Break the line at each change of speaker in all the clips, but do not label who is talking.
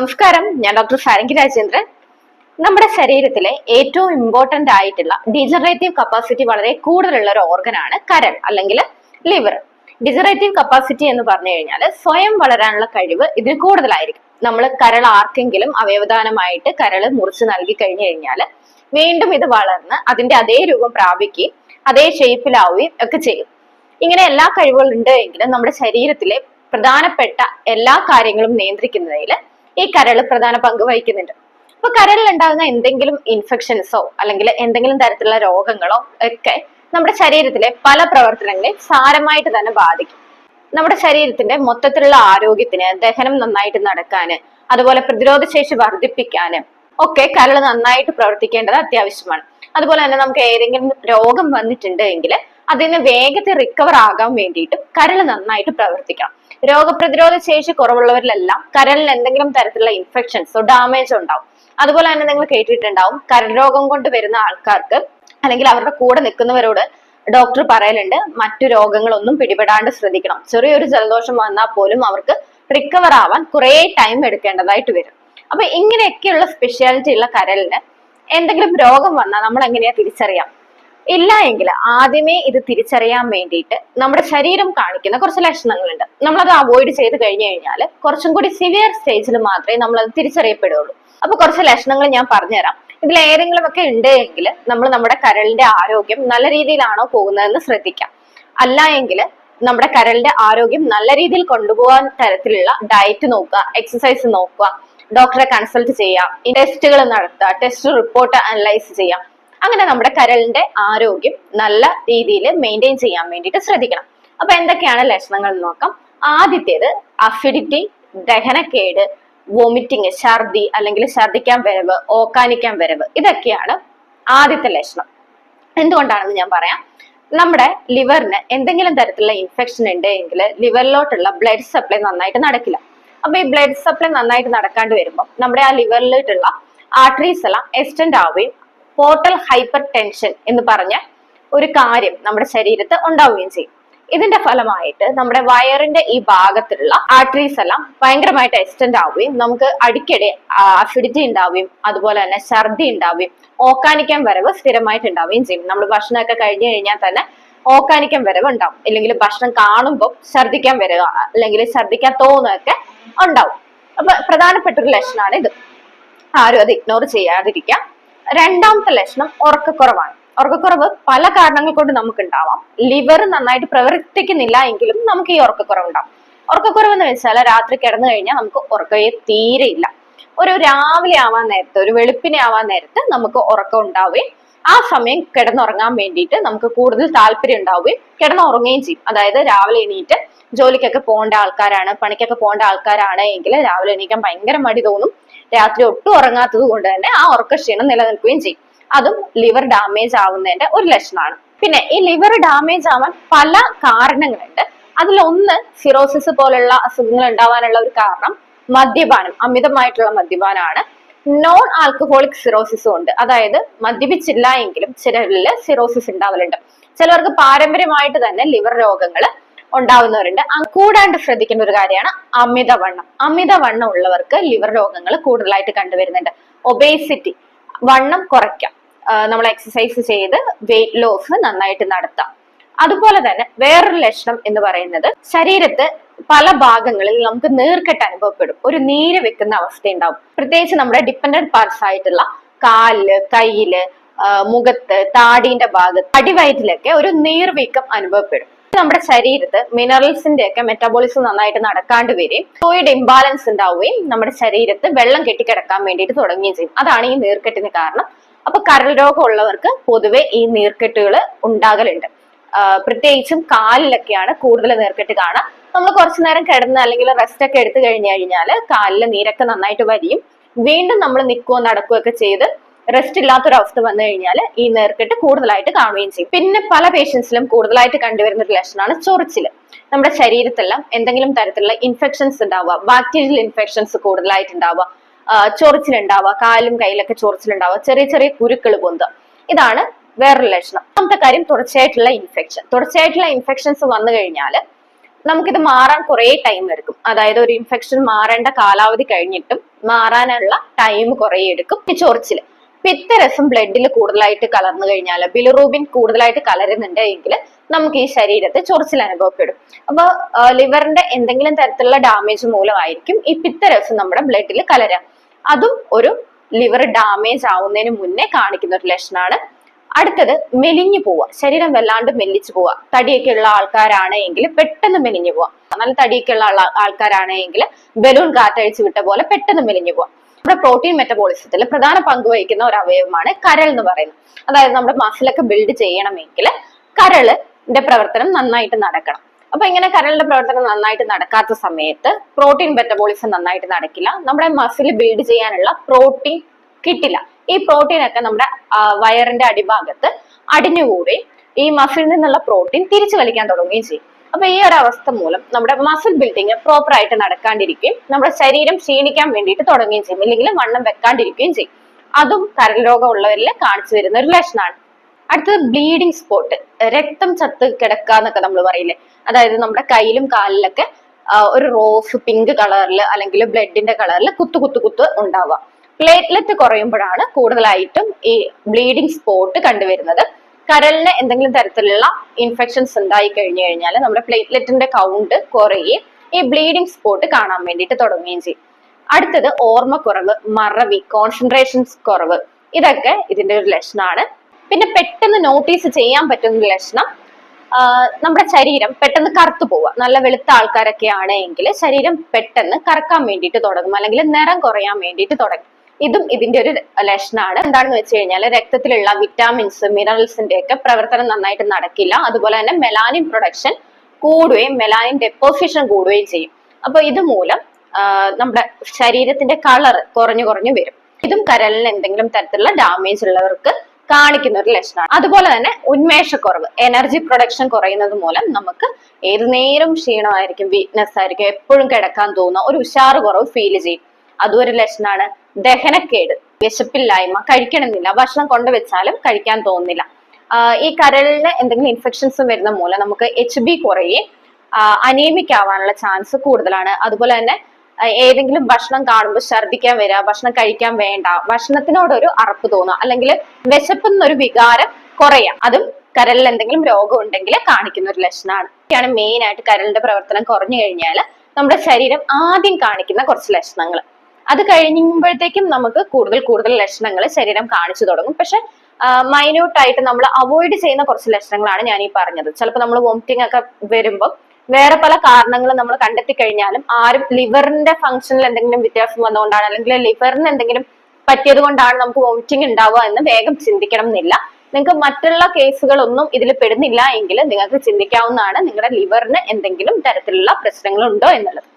നമസ്കാരം. ഞാൻ ഡോക്ടർ സാരംഗി രാജേന്ദ്രൻ. നമ്മുടെ ശരീരത്തിലെ ഏറ്റവും ഇമ്പോർട്ടന്റ് ആയിട്ടുള്ള ഡിജനറേറ്റീവ് കപ്പാസിറ്റി വളരെ കൂടുതലുള്ള ഒരു ഓർഗനാണ് കരൾ അല്ലെങ്കിൽ ലിവർ ഡിജനറേറ്റീവ് കപ്പാസിറ്റി എന്ന് പറഞ്ഞു കഴിഞ്ഞാൽ സ്വയം വളരാനുള്ള കഴിവ് ഇതിന് കൂടുതലായിരിക്കും. നമ്മൾ കരൾ ആർക്കെങ്കിലും അവയവദാനമായിട്ട് കരൾ മുറിച്ച് നൽകി കഴിഞ്ഞു കഴിഞ്ഞാൽ വീണ്ടും ഇത് വളർന്ന് അതിന്റെ അതേ രൂപം പ്രാപിക്കുകയും അതേ ഷേപ്പിലാവുകയും ഒക്കെ ചെയ്യും. ഇങ്ങനെ എല്ലാ കഴിവുകളും ഉണ്ട് എങ്കിലും നമ്മുടെ ശരീരത്തിലെ പ്രധാനപ്പെട്ട എല്ലാ കാര്യങ്ങളും നിയന്ത്രിക്കുന്നതിൽ ഈ കരൾ പ്രധാന പങ്ക് വഹിക്കുന്നുണ്ട്. അപ്പൊ കരളിൽ ഉണ്ടാകുന്ന എന്തെങ്കിലും ഇൻഫെക്ഷൻസോ അല്ലെങ്കിൽ എന്തെങ്കിലും തരത്തിലുള്ള രോഗങ്ങളോ ഒക്കെ നമ്മുടെ ശരീരത്തിലെ പല പ്രവർത്തനങ്ങളെ സാരമായിട്ട് തന്നെ ബാധിക്കും. നമ്മുടെ ശരീരത്തിന്റെ മൊത്തത്തിലുള്ള ആരോഗ്യത്തിന് ദഹനം നന്നായിട്ട് നടക്കാന് അതുപോലെ പ്രതിരോധ ശേഷി വർദ്ധിപ്പിക്കാന് ഒക്കെ കരൾ നന്നായിട്ട് പ്രവർത്തിക്കേണ്ടത് അത്യാവശ്യമാണ്. അതുപോലെ തന്നെ നമുക്ക് ഏതെങ്കിലും രോഗം വന്നിട്ടുണ്ട് എങ്കിൽ അതിന് വേഗത്തിൽ റിക്കവർ ആകാൻ വേണ്ടിയിട്ടും കരൾ നന്നായിട്ട് പ്രവർത്തിക്കണം. രോഗപ്രതിരോധ ശേഷി കുറവുള്ളവരിലെല്ലാം കരളിൽ എന്തെങ്കിലും തരത്തിലുള്ള ഇൻഫെക്ഷൻസോ ഡാമേജോ ഉണ്ടാവും. അതുപോലെ തന്നെ നിങ്ങൾ കേട്ടിട്ടുണ്ടാവും കരൾ രോഗം കൊണ്ട് വരുന്ന ആൾക്കാർക്ക് അല്ലെങ്കിൽ അവരുടെ കൂടെ നിൽക്കുന്നവരോട് ഡോക്ടർ പറയലുണ്ട് മറ്റു രോഗങ്ങളൊന്നും പിടിപെടാണ്ട് ശ്രദ്ധിക്കണം. ചെറിയൊരു ജലദോഷം വന്നാൽ പോലും അവർക്ക് റിക്കവർ ആവാൻ കുറേ ടൈം എടുക്കേണ്ടതായിട്ട് വരും. അപ്പൊ ഇങ്ങനെയൊക്കെയുള്ള സ്പെഷ്യാലിറ്റി ഉള്ള കരലിന് എന്തെങ്കിലും രോഗം വന്നാൽ നമ്മൾ എങ്ങനെയാ തിരിച്ചറിയാം? ഇല്ല എങ്കിൽ ആദ്യമേ ഇത് തിരിച്ചറിയാൻ വേണ്ടിയിട്ട് നമ്മുടെ ശരീരം കാണിക്കുന്ന കുറച്ച് ലക്ഷണങ്ങളുണ്ട്. നമ്മളത് അവോയ്ഡ് ചെയ്ത് കഴിഞ്ഞു കഴിഞ്ഞാൽ കുറച്ചും കൂടി സിവിയർ സ്റ്റേജിൽ മാത്രമേ നമ്മൾ അത് തിരിച്ചറിയപ്പെടുള്ളൂ അപ്പൊ കുറച്ച് ലക്ഷണങ്ങൾ ഞാൻ പറഞ്ഞുതരാം. ഇതിൽ ഏതെങ്കിലും ഒക്കെ ഉണ്ട് എങ്കിൽ നമ്മൾ നമ്മുടെ കരളിന്റെ ആരോഗ്യം നല്ല രീതിയിലാണോ പോകുന്നതെന്ന് ശ്രദ്ധിക്കാം. അല്ല എങ്കിൽ നമ്മുടെ കരളിന്റെ ആരോഗ്യം നല്ല രീതിയിൽ കൊണ്ടുപോകാൻ തരത്തിലുള്ള ഡയറ്റ് നോക്കുക എക്സസൈസ് നോക്കുക ഡോക്ടറെ കൺസൾട്ട് ചെയ്യാം ടെസ്റ്റുകൾ നടത്തുക ടെസ്റ്റ് റിപ്പോർട്ട് അനലൈസ് ചെയ്യാം അങ്ങനെ നമ്മുടെ കരളിന്റെ ആരോഗ്യം നല്ല രീതിയിൽ മെയിന്റെയിൻ ചെയ്യാൻ വേണ്ടിയിട്ട് ശ്രദ്ധിക്കണം. അപ്പൊ എന്തൊക്കെയാണ് ലക്ഷണങ്ങൾ നോക്കാം. ആദ്യത്തേത് അഫിഡിറ്റി ദഹനക്കേട് വോമിറ്റിങ് ഛർദി അല്ലെങ്കിൽ ഛർദിക്കാൻ വരവ് ഓക്കാനിക്കാൻ വരവ് ഇതൊക്കെയാണ് ആദ്യത്തെ ലക്ഷണം. എന്തുകൊണ്ടാണെന്ന് ഞാൻ പറയാം. നമ്മുടെ ലിവറിന് എന്തെങ്കിലും തരത്തിലുള്ള ഇൻഫെക്ഷൻ ഉണ്ട് എങ്കിൽ ലിവറിലോട്ടുള്ള ബ്ലഡ് സപ്ലൈ നന്നായിട്ട് നടക്കില്ല. അപ്പൊ ഈ ബ്ലഡ് സപ്ലൈ നന്നായിട്ട് നടക്കാണ്ട് വരുമ്പോൾ നമ്മുടെ ആ ലിവറിലോട്ടുള്ള ആർട്ടറീസ് എല്ലാം എക്സ്റ്റെൻഡ് ആവുകയും പോർട്ടൽ ഹൈപ്പർ ടെൻഷൻ എന്ന് പറഞ്ഞ ഒരു കാര്യം നമ്മുടെ ശരീരത്ത് ഉണ്ടാവുകയും ചെയ്യും. ഇതിന്റെ ഫലമായിട്ട് നമ്മുടെ വയറിന്റെ ഈ ഭാഗത്തുള്ള ആർട്ടറീസ് എല്ലാം ഭയങ്കരമായിട്ട് എക്സ്റ്റെൻഡ് ആവുകയും നമുക്ക് അടിക്കടി അസിഡിറ്റി ഉണ്ടാവുകയും അതുപോലെ തന്നെ ഛർദി ഉണ്ടാവുകയും ഓക്കാനിക്കാൻ വരവ് സ്ഥിരമായിട്ട് ഉണ്ടാവുകയും ചെയ്യും. നമ്മൾ ഭക്ഷണമൊക്കെ കഴിഞ്ഞു കഴിഞ്ഞാൽ തന്നെ ഓക്കാനിക്കാൻ വരവ് ഉണ്ടാവും. അല്ലെങ്കിൽ ഭക്ഷണം കാണുമ്പോൾ ഛർദിക്കാൻ വരവ് അല്ലെങ്കിൽ ഛർദിക്കാൻ തോന്നുകയൊക്കെ ഉണ്ടാവും. അപ്പൊ പ്രധാനപ്പെട്ട ഒരു ലക്ഷണമാണ് ഇത് ആരും അത് ഇഗ്നോർ ചെയ്യാതിരിക്കാം. രണ്ടാമത്തെ ലക്ഷണം ഉറക്കക്കുറവാണ്. ഉറക്കക്കുറവ് പല കാരണങ്ങൾ കൊണ്ട് നമുക്ക് ഉണ്ടാവാം ലിവർ നന്നായിട്ട് പ്രവർത്തിക്കുന്നില്ല എങ്കിലും നമുക്ക് ഈ ഉറക്കക്കുറവ് ഉണ്ടാവും. ഉറക്കക്കുറവ് എന്ന് വെച്ചാൽ രാത്രി കിടന്നു കഴിഞ്ഞാൽ നമുക്ക് ഉറക്കയെ തീരെ ഇല്ല. ഒരു രാവിലെ ആവാൻ നേരത്തെ ഒരു വെളുപ്പിനെ ആവാൻ നേരത്ത് നമുക്ക് ഉറക്കം ഉണ്ടാവുകയും ആ സമയം കിടന്നുറങ്ങാൻ വേണ്ടിയിട്ട് നമുക്ക് കൂടുതൽ താല്പര്യം ഉണ്ടാവുകയും കിടന്നുറങ്ങുകയും ചെയ്യും. അതായത് രാവിലെ എണീറ്റ് ജോലിക്കൊക്കെ പോകേണ്ട ആൾക്കാരാണ് പണിക്കൊക്കെ പോകേണ്ട ആൾക്കാരാണ് എങ്കിൽ രാവിലെ എണീക്കാൻ ഭയങ്കര മടി തോന്നും. രാത്രി ഒട്ടും ഉറങ്ങാത്തത് കൊണ്ട് തന്നെ ആ ഉറക്കക്ഷീണം നിലനിൽക്കുകയും ചെയ്യും. അതും ലിവർ ഡാമേജ് ആവുന്നതിന്റെ ഒരു ലക്ഷണമാണ്. പിന്നെ ഈ ലിവർ ഡാമേജ് ആവാൻ പല കാരണങ്ങളുണ്ട്. അതിലൊന്ന് സിറോസിസ് പോലുള്ള അസുഖങ്ങൾ ഉണ്ടാവാനുള്ള ഒരു കാരണം മദ്യപാനം അമിതമായിട്ടുള്ള മദ്യപാനമാണ് നോൺ ആൽക്കഹോളിക് സിറോസിസും ഉണ്ട്. അതായത് മദ്യപിച്ചില്ല എങ്കിലും ചിലരിൽ സിറോസിസ് ഉണ്ടാവലുണ്ട്. ചിലവർക്ക് പാരമ്പര്യമായിട്ട് തന്നെ ലിവർ രോഗങ്ങൾ ഉണ്ടാവുന്നവരുണ്ട്. കൂടാണ്ട് ശ്രദ്ധിക്കേണ്ട ഒരു കാര്യമാണ് അമിതവണ്ണം. അമിതവണ്ണം ഉള്ളവർക്ക് ലിവർ രോഗങ്ങൾ കൂടുതലായിട്ട് കണ്ടുവരുന്നുണ്ട്. ഒബേസിറ്റി വണ്ണം കുറയ്ക്കാം. നമ്മൾ എക്സസൈസ് ചെയ്ത് വെയിറ്റ് ലോസ് നന്നായിട്ട് നടത്താം. അതുപോലെ തന്നെ വേറൊരു ലക്ഷണം എന്ന് പറയുന്നത് ശരീരത്ത് പല ഭാഗങ്ങളിൽ നമുക്ക് നീർക്കെട്ട് അനുഭവപ്പെടും. ഒരു നീര് വെക്കുന്ന അവസ്ഥ ഉണ്ടാവും. പ്രത്യേകിച്ച് നമ്മുടെ ഡിപ്പെൻഡന്റ് പാർട്സ് ആയിട്ടുള്ള കാലിൽ കയ്യിൽ മുഖത്ത് താടീന്റെ ഭാഗത്ത് അടിവയറ്റിലൊക്കെ ഒരു നീർവീക്കം അനുഭവപ്പെടും. നമ്മുടെ ശരീരത്ത് മിനറൽസിന്റെ ഒക്കെ മെറ്റാബോളിസം നന്നായിട്ട് നടക്കാണ്ട് വരികയും ഫ്ലൂയിഡ് ഇംബാലൻസ് ഉണ്ടാവുകയും നമ്മുടെ ശരീരത്ത് വെള്ളം കെട്ടിക്കിടക്കാൻ വേണ്ടിയിട്ട് തുടങ്ങുകയും ചെയ്യും. അതാണ് ഈ നീർക്കെട്ടിന് കാരണം. അപ്പൊ കരൾ രോഗം ഉള്ളവർക്ക് പൊതുവെ ഈ നീർക്കെട്ടുകൾ ഉണ്ടാകലുണ്ട്. പ്രത്യേകിച്ചും കാലിലൊക്കെയാണ് കൂടുതൽ നീർക്കെട്ട് കാണാം. നമ്മൾ കുറച്ചു നേരം കിടന്ന് അല്ലെങ്കിൽ റെസ്റ്റ് ഒക്കെ എടുത്തു കഴിഞ്ഞു കഴിഞ്ഞാൽ കാലിലെ നീരൊക്കെ നന്നായിട്ട് വരിയും വീണ്ടും നമ്മൾ നിൽക്കുകയോ നടക്കുകയോ ഒക്കെ ചെയ്ത് റെസ്റ്റ് ഇല്ലാത്തൊരവസ്ഥ വന്നു കഴിഞ്ഞാൽ ഈ നേർക്കെട്ട് കൂടുതലായിട്ട് കാണുകയും ചെയ്യും. പിന്നെ പല പേഷ്യൻസിലും കൂടുതലായിട്ട് കണ്ടുവരുന്ന ഒരു ലക്ഷണമാണ് ചൊറിച്ചിൽ നമ്മുടെ ശരീരത്തെല്ലാം എന്തെങ്കിലും തരത്തിലുള്ള ഇൻഫെക്ഷൻസ് ഉണ്ടാവുക ബാക്ടീരിയൽ ഇൻഫെക്ഷൻസ് കൂടുതലായിട്ട് ഉണ്ടാവുക ചൊറിച്ചിലുണ്ടാവുക കാലും കയ്യിലൊക്കെ ചൊറിച്ചിലുണ്ടാവുക ചെറിയ ചെറിയ കുരുക്കൾ പൊന്തുക. ഇതാണ് വേറൊരു ലക്ഷണം. ഒന്നാമത്തെ കാര്യം തുടർച്ചയായിട്ടുള്ള ഇൻഫെക്ഷൻ തുടർച്ചയായിട്ടുള്ള ഇൻഫെക്ഷൻസ് വന്നു കഴിഞ്ഞാൽ നമുക്കിത് മാറാൻ കുറേ ടൈം എടുക്കും. അതായത് ഒരു ഇൻഫെക്ഷൻ മാറേണ്ട കാലാവധി കഴിഞ്ഞിട്ടും മാറാനുള്ള ടൈം കുറെ എടുക്കും. ഈ ചൊറിച്ചിൽ. പിത്തരസം ബ്ലഡിൽ കൂടുതലായിട്ട് കലർന്നു കഴിഞ്ഞാൽ ബിലിറൂബിൻ കൂടുതലായിട്ട് കലരുന്നുണ്ട് എങ്കിൽ നമുക്ക് ഈ ശരീരത്തെ ചൊറിച്ചിൽ അനുഭവപ്പെടും. അപ്പൊ ലിവറിന്റെ എന്തെങ്കിലും തരത്തിലുള്ള ഡാമേജ് മൂലമായിരിക്കും ഈ പിത്തരസം നമ്മുടെ ബ്ലഡിൽ കലരാം അതും ഒരു ലിവർ ഡാമേജ് ആവുന്നതിന് മുന്നേ കാണിക്കുന്ന ഒരു ലക്ഷണമാണ്. അടുത്തത് മെലിഞ്ഞു പോവുക. ശരീരം വല്ലാണ്ട് മെല്ലിച്ചു പോവുക. തടിയൊക്കെ ഉള്ള ആൾക്കാരാണ് എങ്കിൽ പെട്ടെന്ന് മെലിഞ്ഞു പോവാം നല്ല തടിയൊക്കെ ഉള്ള ആൾക്കാരാണ് എങ്കിൽ ബലൂൺ കാറ്റഴിച്ചു വിട്ട പോലെ പെട്ടെന്ന് മെലിഞ്ഞു പോവാം നമ്മുടെ പ്രോട്ടീൻ മെറ്റബോളിസത്തിൽ പ്രധാന പങ്ക് വഹിക്കുന്ന ഒരു അവയവമാണ് കരൾ എന്ന് പറയുന്നത്. അതായത് നമ്മുടെ മസിലൊക്കെ ബിൽഡ് ചെയ്യണമെങ്കിൽ കരളിന്റെ പ്രവർത്തനം നന്നായിട്ട് നടക്കണം. അപ്പൊ ഇങ്ങനെ കരളിന്റെ പ്രവർത്തനം നന്നായിട്ട് നടക്കാത്ത സമയത്ത് പ്രോട്ടീൻ മെറ്റബോളിസം നന്നായിട്ട് നടക്കില്ല. നമ്മുടെ മസിൽ ബിൽഡ് ചെയ്യാനുള്ള പ്രോട്ടീൻ കിട്ടില്ല. ഈ പ്രോട്ടീൻ ഒക്കെ നമ്മുടെ വയറിന്റെ അടിഭാഗത്ത് അടിഞ്ഞുകൂടി ഈ മസിലിൽ നിന്നുള്ള പ്രോട്ടീൻ തിരിച്ചു വലിക്കാൻ തുടങ്ങുകയും ചെയ്യും. അപ്പൊ ഈ ഒരു അവസ്ഥ മൂലം നമ്മുടെ മസിൽ ബിൽഡിങ് പ്രോപ്പർ ആയിട്ട് നടക്കാണ്ടിരിക്കുകയും നമ്മുടെ ശരീരം ക്ഷീണിക്കാൻ വേണ്ടിയിട്ട് തുടങ്ങുകയും ചെയ്യും. ഇല്ലെങ്കിൽ വണ്ണം വെക്കാണ്ടിരിക്കുകയും ചെയ്യും. അതും കരൽ രോഗം ഉള്ളവരിൽ കാണിച്ചു വരുന്ന ഒരു ലക്ഷണമാണ്. അടുത്തത് ബ്ലീഡിങ് സ്പോട്ട് രക്തം ചത്ത് കിടക്കുക എന്നൊക്കെ നമ്മൾ പറയില്ലേ? അതായത് നമ്മുടെ കയ്യിലും കാലിലൊക്കെ ഒരു റോസ് പിങ്ക് കളറിൽ അല്ലെങ്കിൽ ബ്ലഡിന്റെ കളറിൽ കുത്തു കുത്തു കുത്ത് ഉണ്ടാവുക. പ്ലേറ്റ്ലെറ്റ് കുറയുമ്പോഴാണ് കൂടുതലായിട്ടും ഈ ബ്ലീഡിങ് സ്പോട്ട് കണ്ടുവരുന്നത്. കരളിന് എന്തെങ്കിലും തരത്തിലുള്ള ഇൻഫെക്ഷൻസ് ഉണ്ടായി കഴിഞ്ഞു കഴിഞ്ഞാൽ നമ്മുടെ പ്ലേറ്റ്ലെറ്റിന്റെ കൗണ്ട് കുറയുകയും ഈ ബ്ലീഡിങ് സ്പോട്ട് കാണാൻ വേണ്ടിയിട്ട് തുടങ്ങുകയും ചെയ്യും. അടുത്തത് ഓർമ്മക്കുറവ് മറവി കോൺസെൻട്രേഷൻസ് കുറവ്. ഇതൊക്കെ ഇതിന്റെ ഒരു ലക്ഷണമാണ്. പിന്നെ പെട്ടെന്ന് നോട്ടീസ് ചെയ്യാൻ പറ്റുന്ന ലക്ഷണം നമ്മുടെ ശരീരം പെട്ടെന്ന് കറുത്തു പോവുക. നല്ല വെളുത്ത ആൾക്കാരൊക്കെ ആണെങ്കിൽ ശരീരം പെട്ടെന്ന് കറക്കാൻ വേണ്ടിയിട്ട് തുടങ്ങും. അല്ലെങ്കിൽ നിറം കുറയാൻ വേണ്ടിയിട്ട് തുടങ്ങും. ഇതും ഇതിന്റെ ഒരു ലക്ഷണമാണ്. എന്താണെന്ന് വെച്ച് കഴിഞ്ഞാൽ രക്തത്തിലുള്ള വിറ്റാമിൻസ് മിനറൽസിന്റെ ഒക്കെ പ്രവർത്തനം നന്നായിട്ട് നടക്കില്ല. അതുപോലെ തന്നെ മെലാനിൻ പ്രൊഡക്ഷൻ കൂടുകയും മെലാനിൻ ഡെപ്പോസിഷൻ കൂടുകയും ചെയ്യും. അപ്പൊ ഇതുമൂലം മൂലം നമ്മുടെ ശരീരത്തിന്റെ കളർ കുറഞ്ഞു കുറഞ്ഞു വരും. ഇതും കരലിന് എന്തെങ്കിലും തരത്തിലുള്ള ഡാമേജ് ഉള്ളവർക്ക് കാണിക്കുന്ന ഒരു ലക്ഷണമാണ്. അതുപോലെ തന്നെ ഉന്മേഷക്കുറവ് എനർജി പ്രൊഡക്ഷൻ കുറയുന്നത് മൂലം നമുക്ക് ഏത് നേരം ക്ഷീണമായിരിക്കും വീക്ക്നെസ് ആയിരിക്കും എപ്പോഴും കിടക്കാൻ തോന്നുന്ന ഒരു ഉഷാറ് കുറവ് ഫീൽ ചെയ്യും. അതും ഒരു ലക്ഷണമാണ്. ദഹനക്കേട് വിശപ്പില്ലായ്മ കഴിക്കണമെന്നില്ല. ഭക്ഷണം കൊണ്ടുവച്ചാലും കഴിക്കാൻ തോന്നുന്നില്ല. ഈ കരളിന് എന്തെങ്കിലും ഇൻഫെക്ഷൻസ് വരുന്ന മൂലം നമുക്ക് എച്ച് ബി കുറയുകയും അനീമിക് ആവാനുള്ള ചാൻസ് കൂടുതലാണ്. അതുപോലെ തന്നെ ഏതെങ്കിലും ഭക്ഷണം കാണുമ്പോൾ ഛർദ്ദിക്കാൻ വരിക ഭക്ഷണം കഴിക്കാൻ വേണ്ട ഭക്ഷണത്തിനോടൊരു അറപ്പ് തോന്നുക അല്ലെങ്കിൽ വിശപ്പെന്നൊരു വികാരം കുറയാം അതും കരളിൽ എന്തെങ്കിലും രോഗം ഉണ്ടെങ്കിൽ കാണിക്കുന്ന ഒരു ലക്ഷണമാണ്. ഇതൊക്കെയാണ് മെയിൻ ആയിട്ട് കരളിന്റെ പ്രവർത്തനം കുറഞ്ഞു കഴിഞ്ഞാൽ നമ്മുടെ ശരീരം ആദ്യം കാണിക്കുന്ന കുറച്ച് ലക്ഷണങ്ങൾ അത് കഴിയുമ്പോഴത്തേക്കും നമുക്ക് കൂടുതൽ കൂടുതൽ ലക്ഷണങ്ങൾ ശരീരം കാണിച്ചു തുടങ്ങും. പക്ഷെ മൈന്യൂട്ട് ആയിട്ട് നമ്മൾ അവോയ്ഡ് ചെയ്യുന്ന കുറച്ച് ലക്ഷണങ്ങളാണ് ഞാൻ ഈ പറഞ്ഞത്. ചിലപ്പോൾ നമ്മൾ വോമിറ്റിംഗ് ഒക്കെ വരുമ്പോൾ വേറെ പല കാരണങ്ങളും നമ്മൾ കണ്ടെത്തി കഴിഞ്ഞാലും ആരും ലിവറിന്റെ ഫംഗ്ഷനിൽ എന്തെങ്കിലും വ്യത്യാസം വന്നുകൊണ്ടാണ് അല്ലെങ്കിൽ ലിവറിന് എന്തെങ്കിലും പറ്റിയത് കൊണ്ടാണ് നമുക്ക് വോമിറ്റിംഗ് ഉണ്ടാവുക എന്ന് വേഗം ചിന്തിക്കണം എന്നില്ല. നിങ്ങൾക്ക് മറ്റുള്ള കേസുകളൊന്നും ഇതിൽ പെടുന്നില്ല എങ്കിൽ നിങ്ങൾക്ക് ചിന്തിക്കാവുന്നതാണ് നിങ്ങളുടെ ലിവറിന് എന്തെങ്കിലും തരത്തിലുള്ള പ്രശ്നങ്ങൾ ഉണ്ടോ എന്നുള്ളത്.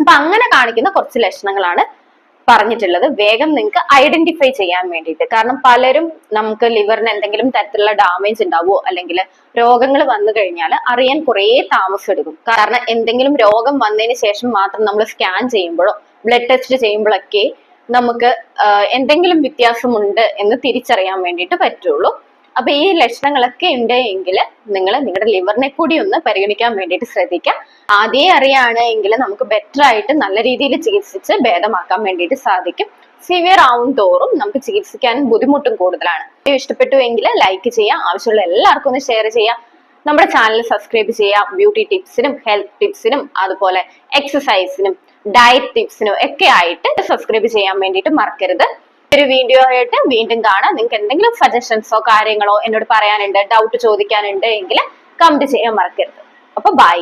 അപ്പൊ അങ്ങനെ കാണിക്കുന്ന കുറച്ച് ലക്ഷണങ്ങളാണ് പറഞ്ഞിട്ടുള്ളത്. വേഗം നിങ്ങൾക്ക് ഐഡന്റിഫൈ ചെയ്യാൻ വേണ്ടിയിട്ട്. കാരണം പലരും നമുക്ക് ലിവറിന് എന്തെങ്കിലും തരത്തിലുള്ള ഡാമേജ് ഉണ്ടാവുമോ അല്ലെങ്കിൽ രോഗങ്ങൾ വന്നു കഴിഞ്ഞാൽ അറിയാൻ കുറേ താമസം എടുക്കും കാരണം എന്തെങ്കിലും രോഗം വന്നതിന് ശേഷം മാത്രം നമ്മൾ സ്കാൻ ചെയ്യുമ്പോഴോ ബ്ലഡ് ടെസ്റ്റ് ചെയ്യുമ്പോഴൊക്കെ നമുക്ക് എന്തെങ്കിലും വ്യത്യാസമുണ്ട് എന്ന് തിരിച്ചറിയാൻ വേണ്ടിയിട്ട് പറ്റുള്ളൂ. അപ്പൊ ഈ ലക്ഷണങ്ങളൊക്കെ ഉണ്ട് എങ്കിൽ നിങ്ങൾ നിങ്ങളുടെ ലിവറിനെ കൂടി ഒന്ന് പരിഗണിക്കാൻ വേണ്ടിയിട്ട് ശ്രദ്ധിക്കാം. ആദ്യമേ അറിയാണ് എങ്കിൽ നമുക്ക് ബെറ്റർ ആയിട്ട് നല്ല രീതിയിൽ ചികിത്സിച്ച് ഭേദമാക്കാൻ വേണ്ടിയിട്ട് സാധിക്കും. സിവിയർ ആവും തോറും നമുക്ക് ചികിത്സിക്കാനും ബുദ്ധിമുട്ടും കൂടുതലാണ്. ഇഷ്ടപ്പെട്ടു എങ്കിൽ ലൈക്ക് ചെയ്യാം. ആവശ്യമുള്ള എല്ലാവർക്കും ഒന്ന് ഷെയർ ചെയ്യാം. നമ്മുടെ ചാനൽ സബ്സ്ക്രൈബ് ചെയ്യാം. ബ്യൂട്ടി ടിപ്സിനും ഹെൽത്ത് ടിപ്സിനും അതുപോലെ എക്സസൈസിനും ഡയറ്റ് ടിപ്സിനും ഒക്കെ ആയിട്ട് സബ്സ്ക്രൈബ് ചെയ്യാൻ വേണ്ടിയിട്ട് മറക്കരുത്. ഒരു വീഡിയോ ആയിട്ട് വീണ്ടും കാണാം. നിങ്ങൾക്ക് എന്തെങ്കിലും സജഷൻസോ കാര്യങ്ങളോ എന്നോട് പറയാനുണ്ട് ഡൗട്ട് ചോദിക്കാനുണ്ട് എങ്കിൽ കമന്റ് ചെയ്യാൻ മറക്കരുത്. അപ്പൊ ബൈ